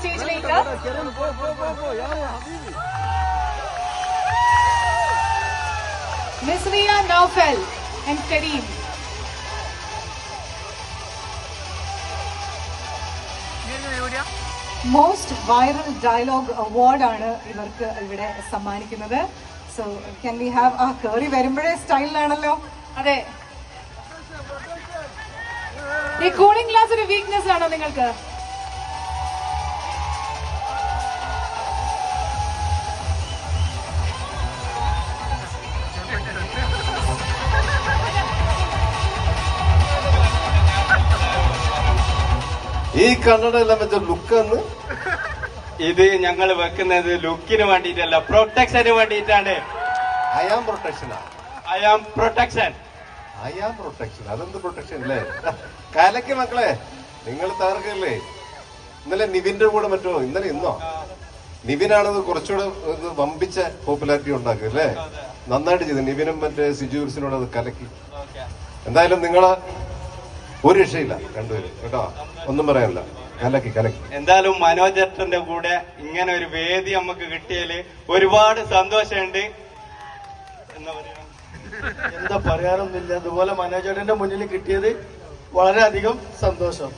ക്ഷണിക്കുകയാണ് സ്റ്റേജിലേക്ക് Misriya Noufal and Kareem most viral dialogue അവാർഡാണ് ഇവർക്ക് ഇവിടെ സമ്മാനിക്കുന്നത്. സോ ക്യാൻ വി ഹാവ് ആ കേറി വരുമ്പോഴേ സ്റ്റൈലിലാണല്ലോ? അതെ. ഈ കൂളിംഗ് ഗ്ലാസ് ഒരു വീക്ക്നെസ് ആണോ നിങ്ങൾക്ക്? ഈ കണ്ണട എല്ലാം വെച്ച ലുക്ക് എന്ന് ഇത് ഞങ്ങൾ വെക്കുന്നത് ലുക്കിന് വേണ്ടിയിട്ടല്ല പ്രൊട്ടക്ഷന് വേണ്ടിയിട്ടാണ്. I am? പ്രൊട്ടക്ഷനാ I am protection I am protection അതെന്ത് പ്രൊട്ടക്ഷൻ അല്ലേ കലക്ക് മക്കളെ നിങ്ങൾ തകർക്കല്ലേ? ഇന്നലെ നിവിന്റെ കൂടെ മറ്റോ? ഇന്നലെ ഇന്നോ? നിവിനാണത് കുറച്ചുകൂടെ വമ്പിച്ച പോപ്പുലാരിറ്റി ഉണ്ടാക്കുക അല്ലേ? നന്നായിട്ട് ചെയ്തു. നിവിനും മറ്റേ സിജൂർസിനോട് അത് കലക്കി. എന്തായാലും നിങ്ങൾ ഒരു രക്ഷയില്ല. രണ്ടുപേരും. കേട്ടോ? ഒന്നും പറയാനില്ല കലക്കി കലക്കി. എന്തായാലും മനോജേട്ടന്റെ കൂടെ ഇങ്ങനെ ഒരു വേദി നമുക്ക് കിട്ടിയാൽ ഒരുപാട് സന്തോഷമുണ്ട്. എന്താ പറയാ? എന്താ പറയാനൊന്നുമില്ല അതുപോലെ മനോജേട്ടന്റെ മുന്നിൽ കിട്ടിയത് വളരെയധികം സന്തോഷം.